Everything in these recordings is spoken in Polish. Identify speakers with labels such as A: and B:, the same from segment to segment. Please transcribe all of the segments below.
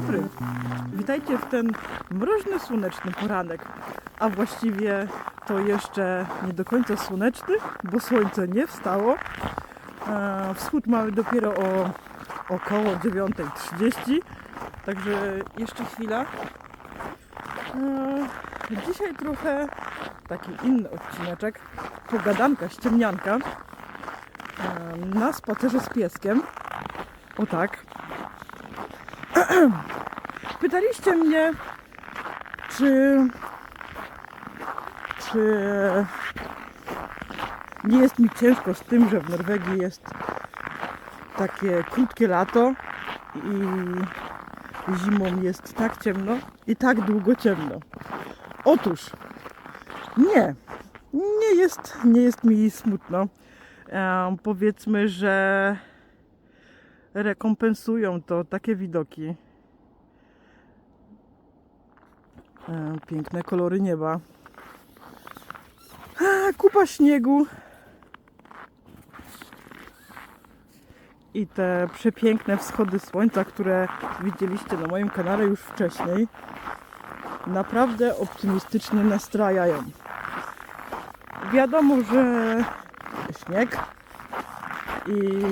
A: dobry. Witajcie w ten mroźny, słoneczny poranek. A właściwie to jeszcze nie do końca słoneczny, bo słońce nie wstało. E, Wschód mamy dopiero o około 9.30, także jeszcze chwila. E, Dzisiaj trochę taki inny odcineczek, pogadanka, ściemnianka e, na spacerze z pieskiem. O tak. Pytaliście mnie, czy, czy nie jest mi ciężko z tym, że w Norwegii jest takie krótkie lato i zimą jest tak ciemno i tak długo ciemno. Otóż nie, nie jest, nie jest mi smutno. Em, powiedzmy, że rekompensują to takie widoki. E, Piękne kolory nieba. Kupa śniegu. I te przepiękne wschody słońca, które widzieliście na moim kanale już wcześniej, naprawdę optymistycznie nastrajają. Wiadomo, że śnieg i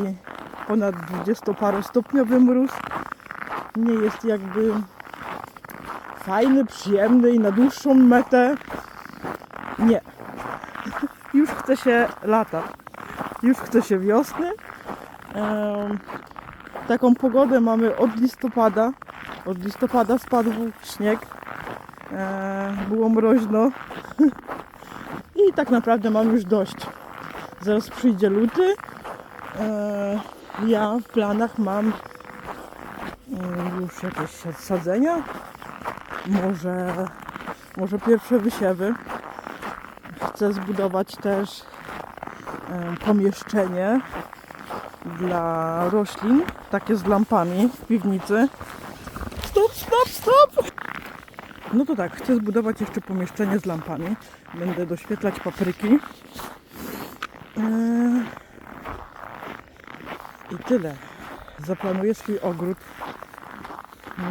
A: ponad 20-parostopniowy mróz nie jest jakby fajny, przyjemny i na dłuższą metę. Nie. Już chce się lata. Już chce się wiosny. Em, taką pogodę mamy od listopada. Od listopada spadł śnieg. E, było mroźno. I tak naprawdę mam już dość. Zaraz przyjdzie luty. E, ja w planach mam już jakieś sadzenia. Może, może pierwsze wysiewy. Chcę zbudować też e, pomieszczenie dla roślin, takie z lampami w piwnicy. Stop, stop, stop! No to tak, chcę zbudować jeszcze pomieszczenie z lampami. Będę doświetlać papryki. Eee, I tyle. Zaplanuję swój ogród.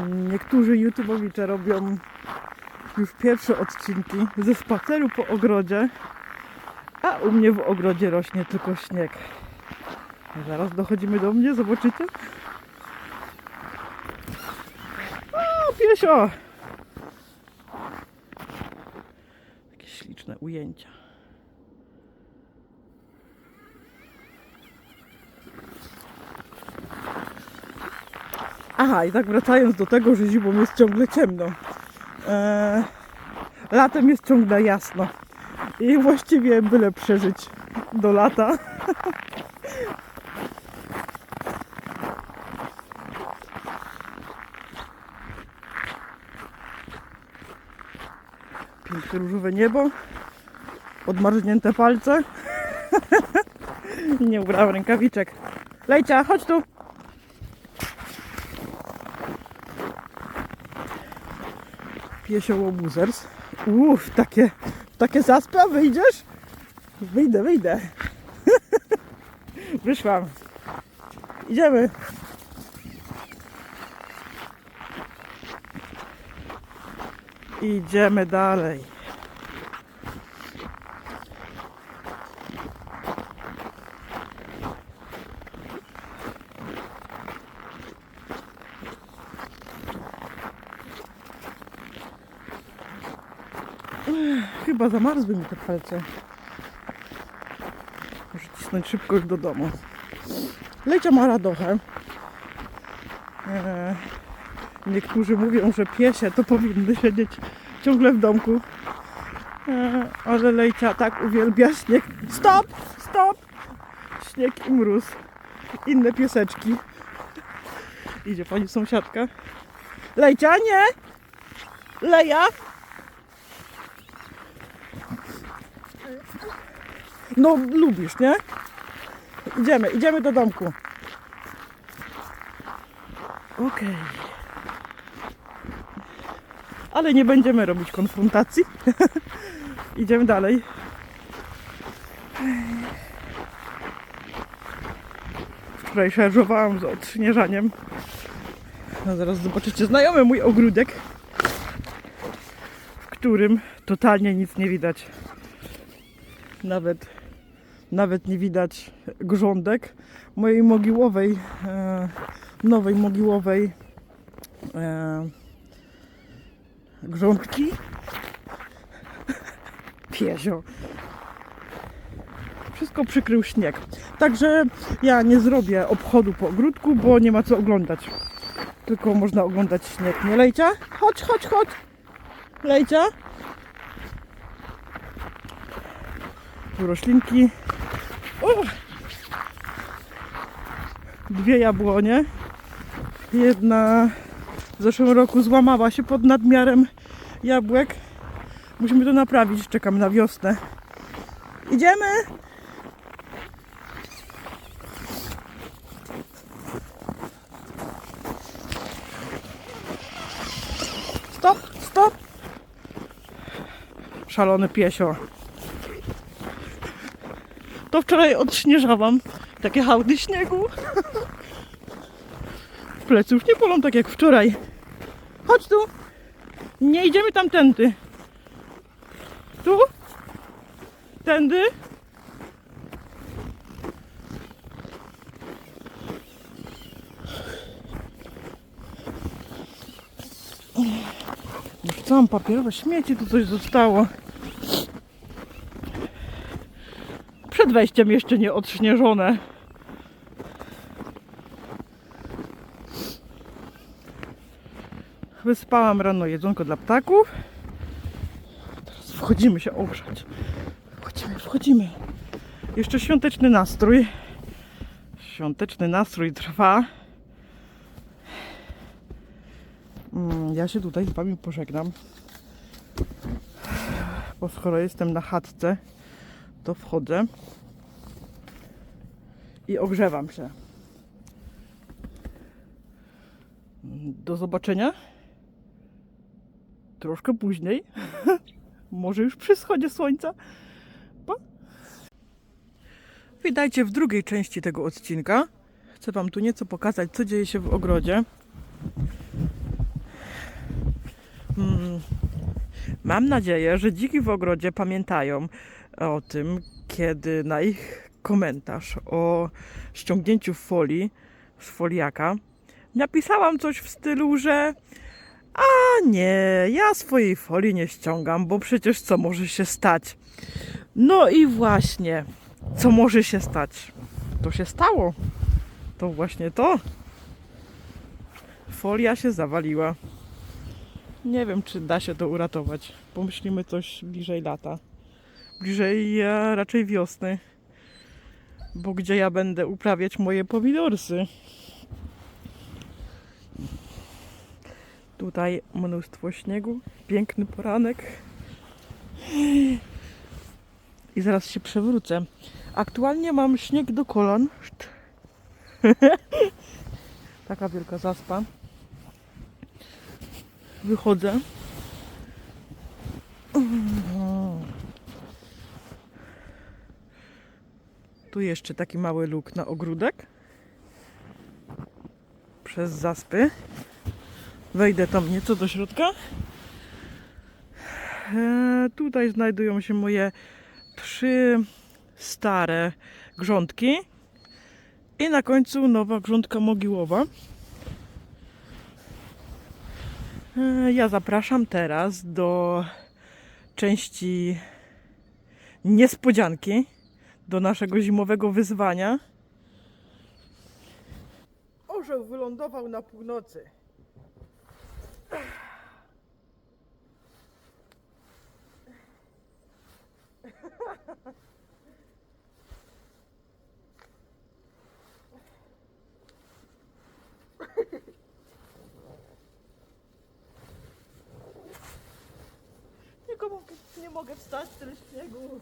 A: Niektórzy YouTubeowicze robią już pierwsze odcinki ze spaceru po ogrodzie, a u mnie w ogrodzie rośnie tylko śnieg. Zaraz dochodzimy do mnie, zobaczycie. O, piesio! Jakieś śliczne ujęcia. Aha, i tak wracając do tego, że zimą jest ciągle ciemno. Eee, latem jest ciągle jasno. I właściwie byle przeżyć do lata. Piękne różowe niebo. Odmarznięte palce. Nie ubrałam rękawiczek. Lejcia, chodź tu. Buzers. Uff, takie, takie zaspy, a wyjdziesz? Wyjdę, wyjdę. Wyszłam. Idziemy. Idziemy dalej. Chyba zamarzły mi te palce. Muszę cisnąć szybko już do domu. Lecia ma radochę. Eee, niektórzy mówią, że piesie to powinny siedzieć ciągle w domku. Eee, ale Lejcia tak uwielbia śnieg. Stop! Stop! Śnieg i mróz. Inne pieseczki. Idzie pani sąsiadka. Lejcia, nie! Leja! No, lubisz, nie? Idziemy, idziemy do domku. Okej. Ale nie będziemy robić konfrontacji. idziemy dalej. Wczoraj szarżowałam z odśnieżaniem. No zaraz zobaczycie znajomy mój ogródek, w którym totalnie nic nie widać. Nawet, nawet nie widać grządek mojej mogiłowej, e, nowej mogiłowej e, grządki. Piezio. Wszystko przykrył śnieg. Także ja nie zrobię obchodu po ogródku, bo nie ma co oglądać. Tylko można oglądać śnieg. Nie lejcia? Chodź, chodź, chodź. Lejcia. Tu roślinki. Dwie jabłonie. Jedna w zeszłym roku złamała się pod nadmiarem jabłek. Musimy to naprawić. Czekam na wiosnę. Idziemy! Stop, stop! Szalony piesio. To wczoraj odśnieżałam takie hałdy śniegu. Plecy już nie bolą tak jak wczoraj. Chodź tu. Nie idziemy tamtędy. Tu? Tędy? Wrzucałam papierowe śmieci, tu coś zostało. Przed wejściem jeszcze nie odśnieżone. Wyspałam rano jedzonko dla ptaków. Teraz wchodzimy się ogrzać. Wchodzimy, wchodzimy. Jeszcze świąteczny nastrój. Świąteczny nastrój trwa. Mm, Ja się tutaj z Wami pożegnam. Bo skoro jestem na chatce, to wchodzę i ogrzewam się. Do zobaczenia. Troszkę później. Może już przy wschodzie słońca. Pa. Witajcie w drugiej części tego odcinka. Chcę Wam tu nieco pokazać, co dzieje się w ogrodzie. Mm, Mam nadzieję, że dziki w ogrodzie pamiętają o tym, kiedy na ich komentarz o ściągnięciu folii z foliaka napisałam coś w stylu, że a nie, ja swojej folii nie ściągam, bo przecież co może się stać? No i właśnie, co może się stać? To się stało. To właśnie to. Folia się zawaliła. Nie wiem, czy da się to uratować. Pomyślimy coś bliżej lata. Bliżej raczej wiosny. Bo gdzie ja będę uprawiać moje pomidorsy? Tutaj mnóstwo śniegu. Piękny poranek. I zaraz się przewrócę. Aktualnie mam śnieg do kolan. Taka wielka zaspa wychodzę. Tu jeszcze taki mały luk na ogródek. Przez zaspy. Wejdę tam nieco do środka. E, tutaj znajdują się moje trzy stare grządki. I na końcu nowa grządka mogiłowa. E, Ja zapraszam teraz do części niespodzianki, do naszego zimowego wyzwania. Orzeł wylądował na północy. Tylko nie mogę wstać, tyle śniegu.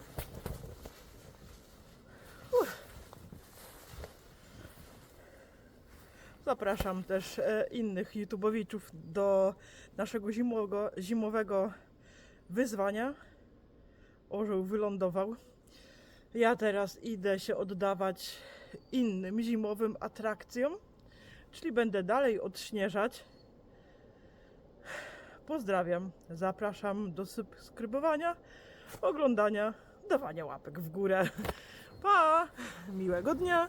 A: Zapraszam też e, innych YouTubeowiczów do naszego zimowego, zimowego wyzwania. Orzeł wylądował. Ja teraz idę się oddawać innym zimowym atrakcjom. czyli będę dalej odśnieżać. Pozdrawiam, zapraszam do subskrybowania, oglądania, dawania łapek w górę. Pa! Miłego dnia!